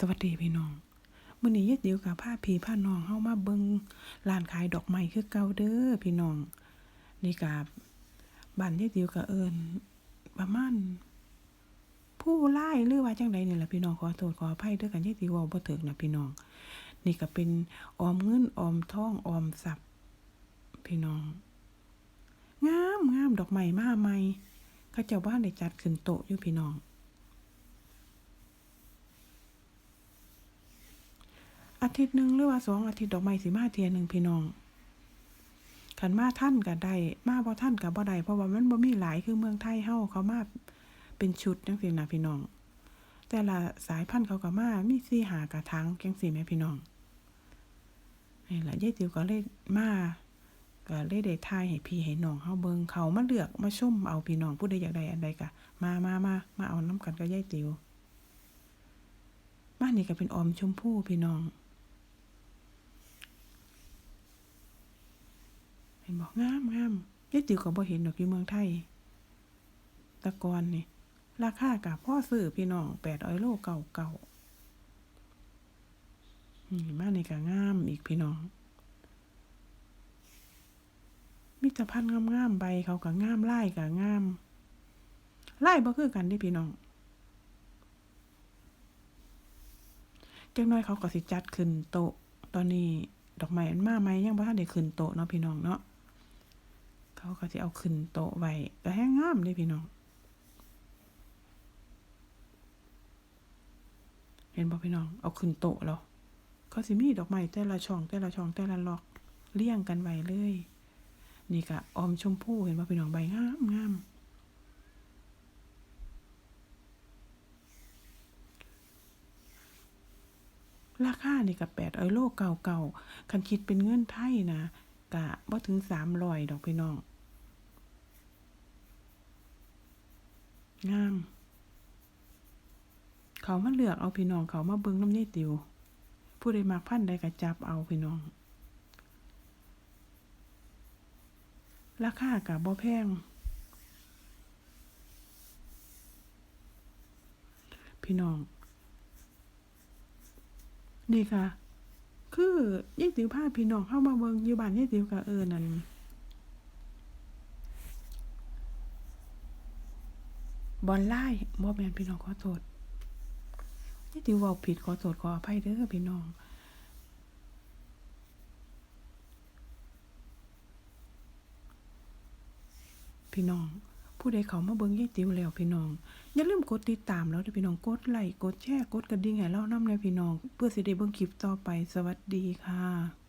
สวัสดีพี่น้องมื้อนี้ยายติ๋วกับพาพี่พาน้องเฮามาเบิ่งร้านขายดอกไม้คือเก่าเด้อพี่น้องนี่ก็บ้านยายติ๋วก็เอิ้นประมาณผู้ไล่หรือว่าจังใดเนี่ยแหละพี่น้องขอโทษขออภัยด้อกันยายติ๋วเว้าบ่ถึกนะพี่น้อง นี่ก็เป็นออมเงินออมทองออมทรัพย์พี่น้องงามงามดอกไม้มาใหม่เขาเจ้าบ้านได้จัดขึ้นโต๊ะอยู่พี่น้อง อาทิตย์หนึ่งหรือว่าสองอาทิตย์ดอกไม้สิมาเทียหนึ่งพี่น้องขันมาท่านก็ได้มาบ่ท่านก็บ่ได้เพราะว่ามันบ่มีหลายคือเมืองไทยเฮาเขามาเป็นชุดจังซี่นะพี่น้อง แต่ละสายพันธุ์เขาก็มามีสี่หากระถางจังซี่แม่พี่น้องนี่แหละยายติ๋วก็เลยมาก็เลยได้ทายให้พี่ให้น้องเฮาเบิ่งเขามาเลือกมาชมเอาพี่น้องผู้ใดอยากได้อันใดก็มามามามาเอาน้ำกันกับยายติ๋วบ้านนี้ก็เป็นออมชมพู่พี่น้อง เห็นบอก งามงามยายติ๋วก็บ่เห็นดอกอยู่เมืองไทย ตะกอนนี่ ราคากับพ่อซื้อพี่น้องแปดร้อยโลเก่าเก่านี่มานี่ก็งามอีกพี่น้อง มิตรพันธ์งามๆใบเขาก็งามไล่ก็งามไล่บ่คือกันเดิพี่น้องจังน้อยเขาก็สิจัดขึ้นโต๊ะ ตอนนี้ ดอกไม้มันมาไหมยังบ่ทันได้ขึ้นโต๊ะเนาะพี่น้องเนาะ เขาก็สิเอาขึ้นโต๊ะไว้ก็แห้งงามเด้พี่น้อง เห็นบ่พี่น้อง เอาขึ้นโต๊ะแล้วเขาสิมีดอกไม้แต่ละช่อง แต่ละช่องแต่ละล็อกเรียงกันไว้เลย นี่ก็ออมชมพู่เห็นบ่พี่น้องใบงามงามราคานี่ก็แปดร้อโลเก่าเก่าคันคิดเป็นเงินไทยนะ กะบ่ถึงสามรอยดอกพี่น้อง งาม เขามาเลือกเอาพี่น้องเขามาเบิ่งน้ำยายติว ผู้ใดมักพันใดก็จับเอาพี่น้อง ราคากับบ่แพง พี่น้อง นี่ค่ะ คือยายติ๋วพาพี่น้องเข้ามาเบิ่งอยู่บ้านยายติ๋วกับเออนั่นบอลไล่บ่แมนพี่น้องขอโทษยายติ๋วเว้าผิดขอโทษขออภัยเด้อพี่น้องพี่น้อง ผู้ใดเขามาเบิ่งยายติ๋วแล้วพี่น้อง อย่าลืมกดติดตามแล้วเด้อพี่น้องกดไลค์กดแชร์กดกระดิ่งให้เรานำเลยพี่น้อง เพื่อสิได้เบิ่งคลิปต่อไปสวัสดีค่ะ